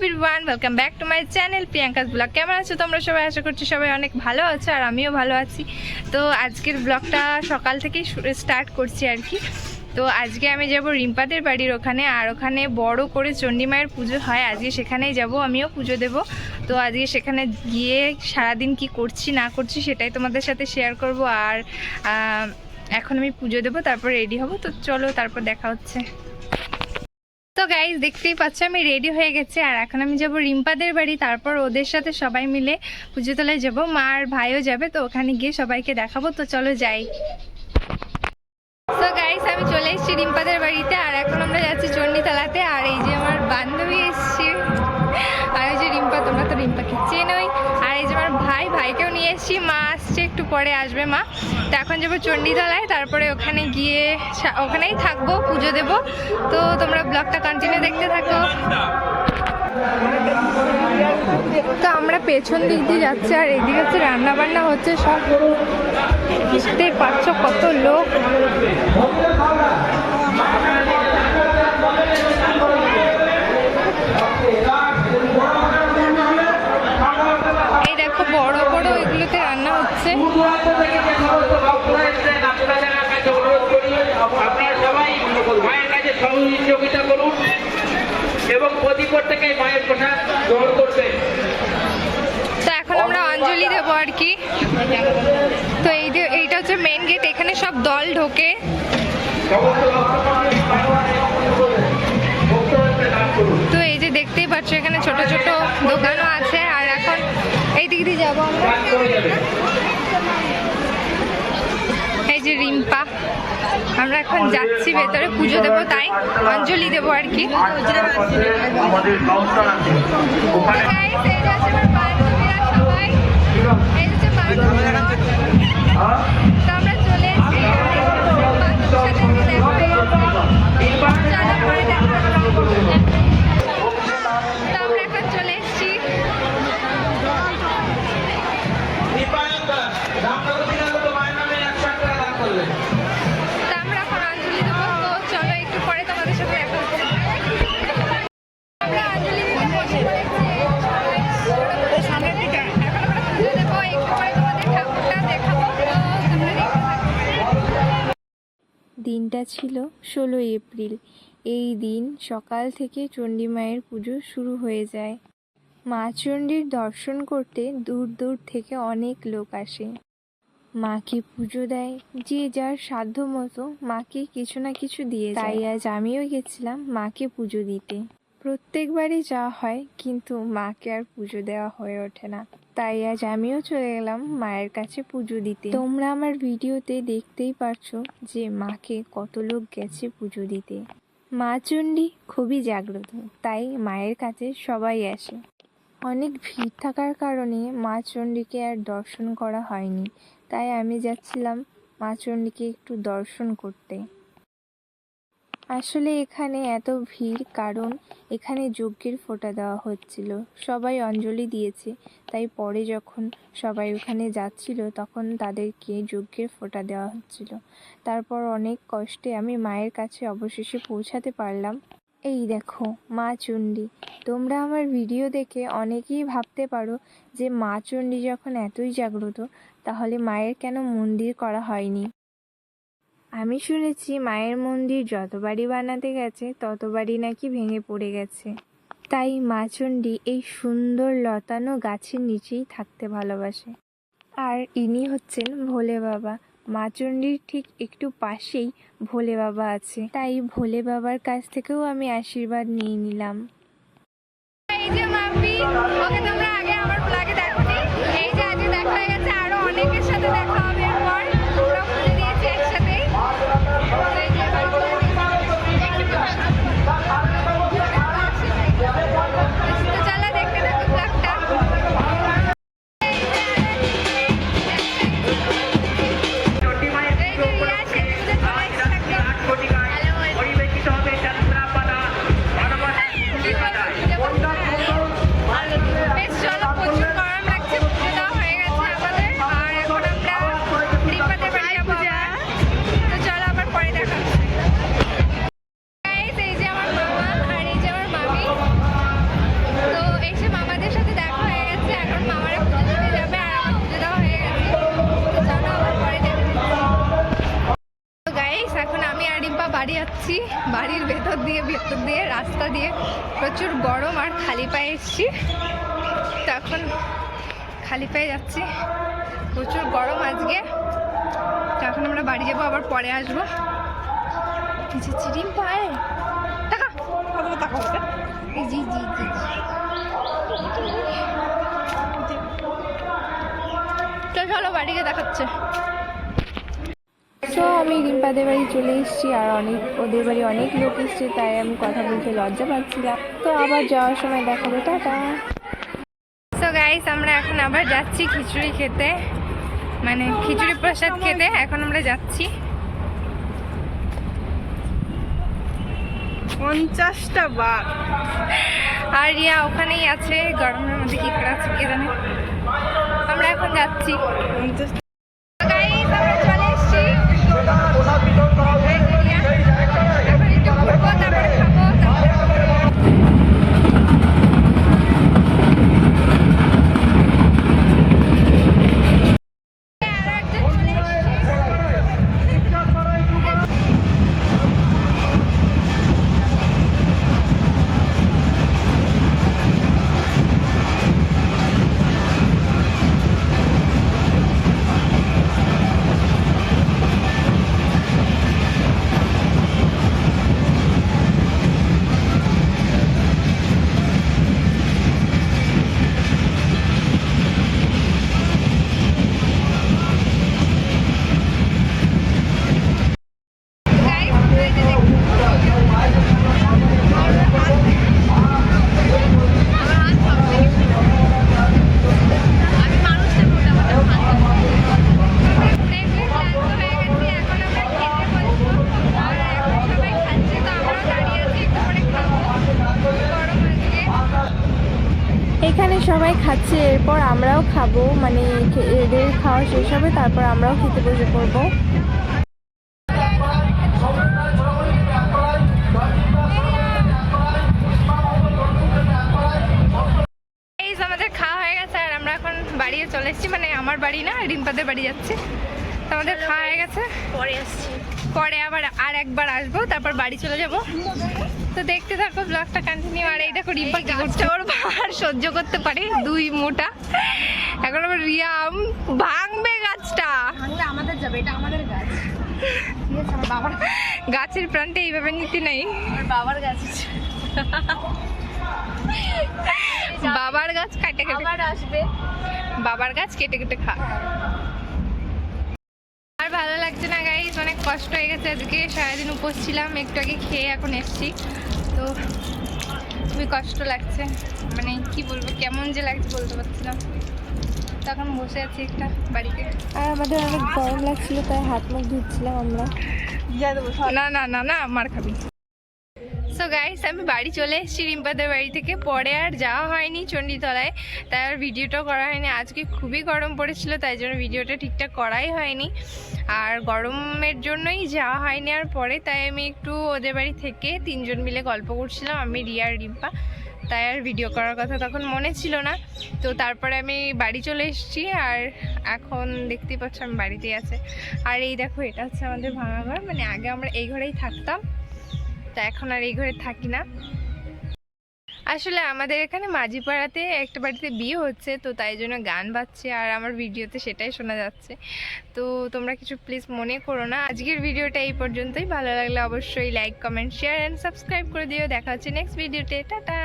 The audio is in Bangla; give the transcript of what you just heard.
Everyone welcome back to my channel Priyanka's vlog কেমন আছো তোমরা সবাই? আশা করছি সবাই অনেক ভালো আছো আর আমিও ভালো আছি। তো আজকের ব্লগটা সকাল থেকেই স্টার্ট করছি আর কি। তো আজকে আমি যাব রিম্পাদের বাড়ির ওখানে আর ওখানে বড় করে চণ্ডী মায়ের পুজো হয়। আজকে সেখানেই যাব, আমিও পুজো দেব। তো আজকে সেখানে গিয়ে সারাদিন কি করছি, না করছি সেটাই তোমাদের সাথে শেয়ার করব। আর এখন আমি পুজো দেবো, তারপর রেডি হব। তো চলো, তারপর দেখা হচ্ছে। তো গাইজ দেখতেই পাচ্ছ, আমি রেডি হয়ে গেছি। আর এখন আমি যাব রিম্পাদের বাড়ি, তারপর ওদের সাথে সবাই মিলে পুজোতলায় যাব। মা আর ভাইও যাবে, তো ওখানে গিয়ে সবাইকে দেখাবো। তো চলো যাই। তো গাইজ আমি চলে এসেছি রিম্পাদের পরে আসবে মা। তো এখন যাব চণ্ডীতলায়, তারপরে ওখানে গিয়ে ওখানেই থাকব, পুজো দেবো। তো তোমরা ব্লগটা কন্টিনিউ দেখতে থাকো। তো আমরা পেছন দিক দিয়ে যাচ্ছি, আর এদিকে হচ্ছে রান্না বান্না হচ্ছে সব। বুঝতে পারছ কত লোক এই দেখো বড় বড় এগুলোতে রান্না হচ্ছে আপনারা সবাই মায়ের কাছে সহযোগিতা করুন এবং প্রতি প্রত্যেকে মায়ের প্রসাদ গ্রহণ করবেন। তো এখন আমরা অঞ্জলি দেবো আর কি। তো এই যে এইটা হচ্ছে মেন গেট এখানে সব দল ঢোকে। তো এই যে দেখতেই পাচ্ছ এখানে ছোট ছোট দোকানও আছে। আর যাব আমরা। এই যে রিম্পা আমরা এখন যাচ্ছি ভেতরে পুজো দেবো তাই অঞ্জলি দেবো আর কি। আমাদের দিনটা ছিল ষোলোই এপ্রিল। এই দিন সকাল থেকে চণ্ডী মায়ের পুজো শুরু হয়ে যায়। মা চণ্ডীর দর্শন করতে দূর দূর থেকে অনেক লোক আসে। মাকে পুজো দেয়, যে যার সাধ্য মতো মাকে কিছু না কিছু দিয়ে। তাই আজ আমিও গেছিলাম মাকে পুজো দিতে। প্রত্যেকবারই যাওয়া হয়, কিন্তু মাকে আর পুজো দেওয়া হয়ে ওঠে না। তাই আজ আমিও চলে গেলাম মায়ের কাছে পুজো দিতে। তোমরা আমার ভিডিওতে দেখতেই পারছ যে মাকে কত লোক গেছে পুজো দিতে। মা চণ্ডী খুবই জাগ্রত, তাই মায়ের কাছে সবাই আসে। অনেক ভিড় থাকার কারণে মা চণ্ডীকে আর দর্শন করা হয়নি, তাই আমি যাচ্ছিলাম মা চণ্ডীকে একটু দর্শন করতে। আসলে এখানে এত ভিড় কারণ এখানে যজ্ঞের ফোঁটা দেওয়া হচ্ছিল। সবাই অঞ্জলি দিয়েছে। তাই পরে যখন সবাই ওখানে যাচ্ছিল তখন তাদেরকে যজ্ঞের ফোঁটা দেওয়া হচ্ছিল। তারপর অনেক কষ্টে আমি মায়ের কাছে অবশেষে পৌঁছাতে পারলাম। এই দেখো, মা চণ্ডী। তোমরা আমার ভিডিও দেখে অনেকেই ভাবতে পারো যে মা চণ্ডী যখন এতই জাগ্রত, তাহলে মায়ের কেন মন্দির করা হয়নি? আমি শুনেছি মায়ের মন্দির যতবারই বানাতে গেছে ততবারই নাকি ভেঙে পড়ে গেছে। তাই মা চণ্ডী এই সুন্দর লতানো গাছের নিচেই থাকতে ভালোবাসে। আর ইনি হচ্ছেন ভোলে বাবা। মা চণ্ডীর ঠিক একটু পাশেই ভোলে বাবা আছে। তাই ভোলে বাবার কাছ থেকেও আমি আশীর্বাদ নিয়ে নিলাম। ভেতর দিয়ে, রাস্তা দিয়ে প্রচুর গরম আর খালি পায়ে এসছি। তো এখন খালি পায়ে যাচ্ছি। প্রচুর গরম আজকে। এখন আমরা বাড়ি যাব, আবার পরে আসব। চিরিম পায়ে। জি জি জি তো চলো বাড়িকে দেখাচ্ছে। আমি রিম্পাদের বাড়ি চলে এসেছি আর অনেক ওদের বাড়ি অনেক লোক এসছে তাই আমি কথা বলতে লজ্জা পাচ্ছিলাম তো আবার যাওয়ার সময় দেখাবো টাটা। সো গাইস আমরা এখন আবার যাচ্ছি খিচুড়ি খেতে। মানে খিচুড়ি প্রসাদ খেতে এখন আমরা যাচ্ছি। পঞ্চাশটা বার। আর রিয়া ওখানেই আছে গরমের মধ্যে কি করে আছে কে জানে। আমরা এখন যাচ্ছি। পঞ্চাশ সবাই খাচ্ছে এরপর আমরাও খাব মানে এদের খাওয়া শেষ হবে তারপর আমরাও খেতে বসে পড়ব। এই যে আমাদের খাওয়া হয়ে গেছে আর আমরা এখন বাড়িও চলে এসেছি মানে আমার বাড়ি না রিম্পাদের বাড়ি যাচ্ছে। তো আমাদের খাওয়া হয়ে গেছে। পরে আসছি। পরে আবার আর একবার আসব তারপর বাড়ি চলে যাব। তো দেখতে থাকো ব্লগটা কন্টিনিউ আর এই দেখো রিম্পা কি করছে? ওর আর সহ্য করতে পারে দুই মোটা। এখন আবার রিয়াম ভাঙবে গাছটা। আমাদের যাবে এটা আমাদের গাছ। বাবার গাছের প্রাণটা এইভাবে নিতে নেই। বাবার গাছ বাবার গাছ কাটে কেটে আসবে। বাবার গাছ কেটে কেটে খা আর ভালো লাগছে না গাইস অনেক কষ্ট হয়ে গেছে আজকে সারাদিন উপোস ছিলাম একটু আগে খেয়ে এখন এসছি। তো খুবই কষ্ট লাগছে। মানে কি বলব কেমন যে লাগছে বলতে পারছিলাম তখন বসে আছি একটা বাড়িতে। আর আমাদের অনেক গরম লাগছিল তাই হাত মুখ ধুচ্ছিলাম আমরা। না না না না মার খাবি। সো গাইস আমি বাড়ি চলে এসেছি রিম্পাদের বাড়ি থেকে। পরে আর যাওয়া হয়নি চণ্ডীতলায়। তাই আর ভিডিওটাও করা হয়নি। আজকে খুবই গরম পড়েছিল, তাই জন্য ভিডিওটা ঠিকঠাক করাই হয়নি। আর গরমের জন্যই যাওয়া হয়নি আর পরে, তাই আমি একটু ওদের বাড়ি থেকে তিনজন মিলে গল্প করছিলাম, আমি, রিয়া আর রিম্পা। তাই আর ভিডিও করার কথা তখন মনে ছিল না। তো তারপরে আমি বাড়ি চলে এসেছি, আর এখন দেখতেই পাচ্ছ আমি বাড়িতেই আছে। আর এই দেখো, এটা হচ্ছে আমাদের ভাঙা ঘর। মানে আগে আমরা এই ঘরেই থাকতাম। তা এখন আর এই ঘরে থাকি না। আসলে আমাদের এখানে মাঝিপাড়াতে একটা বাড়িতে বিয়ে হচ্ছে, তো তাই জন্য গান বাজছে আর আমার ভিডিওতে সেটাই শোনা যাচ্ছে। তো তোমরা কিছু প্লিজ মনে করো না। আজকের ভিডিওটা এই পর্যন্তই। ভালো লাগলে অবশ্যই like comment share and subscribe করে দিও। দেখা হচ্ছে নেক্সট ভিডিওতে টাটা!